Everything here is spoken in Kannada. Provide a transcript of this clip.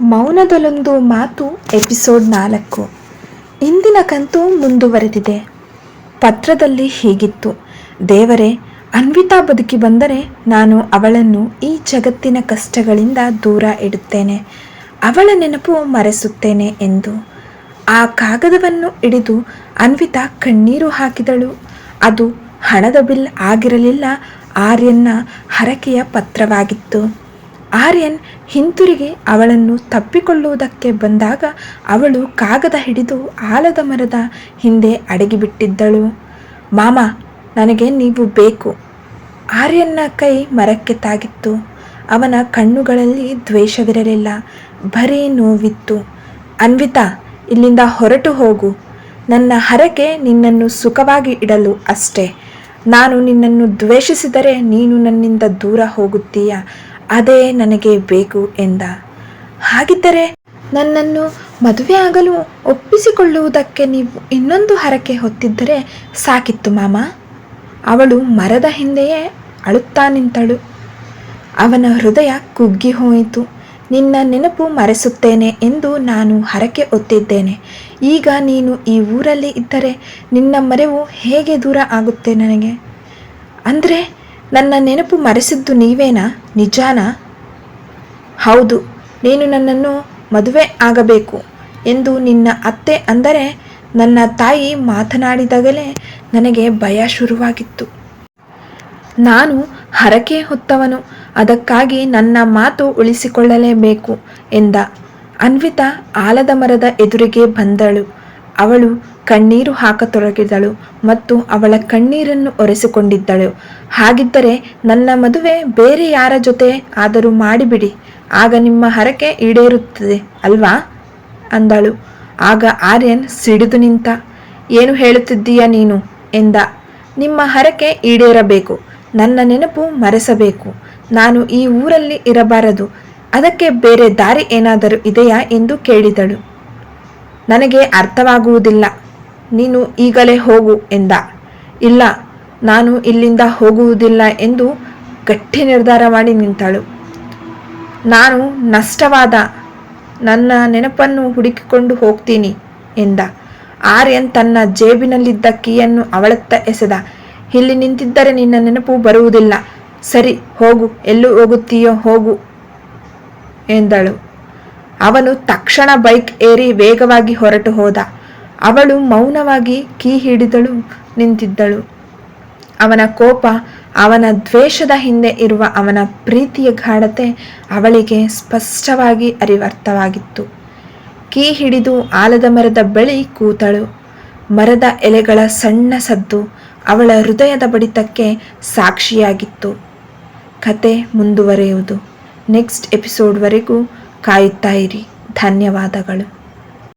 ಮೌನದಲ್ಲೊಂದು ಮಾತು ಎಪಿಸೋಡ್ ನಾಲ್ಕು. ಇಂದಿನ ಕಂತು ಮುಂದುವರೆದಿದೆ. ಪತ್ರದಲ್ಲಿ ಹೀಗಿತ್ತು. ದೇವರೇ, ಅನ್ವಿತಾ ಬದುಕಿ ಬಂದರೆ ನಾನು ಅವಳನ್ನು ಈ ಜಗತ್ತಿನ ಕಷ್ಟಗಳಿಂದ ದೂರ ಇಡುತ್ತೇನೆ. ಅವಳ ನೆನಪು ಮರೆಸುತ್ತೇನೆ ಎಂದು. ಆ ಕಾಗದವನ್ನು ಹಿಡಿದು ಅನ್ವಿತಾ ಕಣ್ಣೀರು ಹಾಕಿದಳು. ಅದು ಹಣದ ಬಿಲ್ ಆಗಿರಲಿಲ್ಲ. ಆರ್ಯನ್ನ ಹರಕೆಯ ಪತ್ರವಾಗಿತ್ತು. ಆರ್ಯನ್ ಹಿಂತಿರುಗಿ ಅವಳನ್ನು ತಪ್ಪಿಕೊಳ್ಳುವುದಕ್ಕೆ ಬಂದಾಗ ಅವಳು ಕಾಗದ ಹಿಡಿದು ಆಲದ ಮರದ ಹಿಂದೆ ಅಡಗಿಬಿಟ್ಟಿದ್ದಳು. ಮಾಮ, ನನಗೆ ನೀವು ಬೇಕು. ಆರ್ಯನ್ನ ಕೈ ಮರಕ್ಕೆ ತಾಗಿತ್ತು. ಅವನ ಕಣ್ಣುಗಳಲ್ಲಿ ದ್ವೇಷವಿರಲಿಲ್ಲ. ಬರೀ ನೋವಿತ್ತು. ಅನ್ವಿತಾ, ಇಲ್ಲಿಂದ ಹೊರಟು ಹೋಗು. ನನ್ನ ಹರಕೆ ನಿನ್ನನ್ನು ಸುಖವಾಗಿ ಇಡಲು ಅಷ್ಟೇ. ನಾನು ನಿನ್ನನ್ನು ದ್ವೇಷಿಸಿದರೆ ನೀನು ನನ್ನಿಂದ ದೂರ ಹೋಗುತ್ತೀಯ? ಅದೇ ನನಗೆ ಬೇಕು ಎಂದ. ಹಾಗಿದ್ದರೆ ನನ್ನನ್ನು ಮದುವೆ ಆಗಲು ಒಪ್ಪಿಸಿಕೊಳ್ಳುವುದಕ್ಕೆ ನೀವು ಇನ್ನೊಂದು ಹರಕೆ ಹೊತ್ತಿದ್ದರೆ ಸಾಕಿತ್ತು ಮಾಮ. ಅವಳು ಮರದ ಹಿಂದೆಯೇ ಅಳುತ್ತಾ ನಿಂತಳು. ಅವನ ಹೃದಯ ಕುಗ್ಗಿ ಹೋಯಿತು. ನಿನ್ನ ನೆನಪು ಮರೆಸುತ್ತೇನೆ ಎಂದು ನಾನು ಹರಕೆ ಒತ್ತಿದ್ದೇನೆ ಈಗ ನೀನು ಈ ಊರಲ್ಲಿ ಇದ್ದರೆ ನಿನ್ನ ಮರೆವು ಹೇಗೆ ದೂರ ಆಗುತ್ತೆ ನನಗೆ? ಅಂದರೆ ನನ್ನ ನೆನಪು ಮರೆಸಿದ್ದು ನೀವೇನಾ? ನಿಜಾನಾ? ಹೌದು, ನೀನು ನನ್ನನ್ನು ಮದುವೆ ಆಗಬೇಕು ಎಂದು ನಿನ್ನ ಅತ್ತೆ ಅಂದರೆ ನನ್ನ ತಾಯಿ ಮಾತನಾಡಿದಾಗಲೇ ನನಗೆ ಭಯ ಶುರುವಾಗಿತ್ತು. ನಾನು ಹರಕೆ ಹೊತ್ತವನು, ಅದಕ್ಕಾಗಿ ನನ್ನ ಮಾತು ಉಳಿಸಿಕೊಳ್ಳಲೇಬೇಕು ಎಂದ. ಅನ್ವಿತಾ ಆಲದ ಮರದ ಎದುರಿಗೆ ಬಂದಳು. ಅವಳು ಕಣ್ಣೀರು ಹಾಕತೊಡಗಿದಳು ಮತ್ತು ಅವಳ ಕಣ್ಣೀರನ್ನು ಒರೆಸಿಕೊಂಡಿದ್ದಳು. ಹಾಗಿದ್ದರೆ ನನ್ನ ಮದುವೆ ಬೇರೆ ಯಾರ ಜೊತೆ ಆದರೂ ಮಾಡಿಬಿಡಿ. ಆಗ ನಿಮ್ಮ ಹರಕೆ ಈಡೇರುತ್ತದೆ ಅಲ್ವಾ? ಅಂದಳು. ಆಗ ಆರ್ಯನ್ ಸಿಡಿದು ನಿಂತ, ಏನು ಹೇಳುತ್ತಿದ್ದೀಯ ನೀನು? ಎಂದ. ನಿಮ್ಮ ಹರಕೆ ಈಡೇರಬೇಕು. ನನ್ನ ನೆನಪು ಮರೆಸಬೇಕು. ನಾನು ಈ ಊರಲ್ಲಿ ಇರಬಾರದು. ಅದಕ್ಕೆ ಬೇರೆ ದಾರಿ ಏನಾದರೂ ಇದೆಯಾ? ಎಂದು ಕೇಳಿದಳು. ನನಗೆ ಅರ್ಥವಾಗುವುದಿಲ್ಲ. ನೀನು ಈಗಲೇ ಹೋಗು ಎಂದ. ಇಲ್ಲ, ನಾನು ಇಲ್ಲಿಂದ ಹೋಗುವುದಿಲ್ಲ ಎಂದು ಗಟ್ಟಿ ನಿರ್ಧಾರ ಮಾಡಿ ನಿಂತಳು. ನಾನು ನಷ್ಟವಾದ ನನ್ನ ನೆನಪನ್ನು ಹುಡುಕಿಕೊಂಡು ಹೋಗ್ತೀನಿ ಎಂದ. ಆರ್ಯನ್ ತನ್ನ ಜೇಬಿನಲ್ಲಿದ್ದ ಕೀಯನ್ನು ಅವಳತ್ತ ಎಸೆದ. ಇಲ್ಲಿ ನಿಂತಿದ್ದರೆ ನಿನ್ನ ನೆನಪು ಬರುವುದಿಲ್ಲ. ಸರಿ, ಹೋಗು, ಎಲ್ಲೂ ಹೋಗುತ್ತೀಯೋ, ಹೋಗು ಎಂದಳು. ಅವನು ತಕ್ಷಣ ಬೈಕ್ ಏರಿ ವೇಗವಾಗಿ ಹೊರಟು ಹೋದ. ಅವಳು ಮೌನವಾಗಿ ಕೀ ಹಿಡಿದಳು, ನಿಂತಿದ್ದಳು. ಅವನ ಕೋಪ ಅವನ ದ್ವೇಷದ ಹಿಂದೆ ಇರುವ ಅವನ ಪ್ರೀತಿಯ ಗಾಢತೆ ಅವಳಿಗೆ ಸ್ಪಷ್ಟವಾಗಿ ಅರಿವರ್ಥವಾಗಿತ್ತು. ಕೀ ಹಿಡಿದು ಆಲದ ಮರದ ಬಳಿ ಕೂತಳು. ಮರದ ಎಲೆಗಳ ಸಣ್ಣ ಸದ್ದು ಅವಳ ಹೃದಯದ ಬಡಿತಕ್ಕೆ ಸಾಕ್ಷಿಯಾಗಿತ್ತು. ಕತೆ ಮುಂದುವರೆಯುವುದು. ನೆಕ್ಸ್ಟ್ ಎಪಿಸೋಡ್ವರೆಗೂ ಕಾಯುತ್ತಾ ಇರಿ. ಧನ್ಯವಾದಗಳು.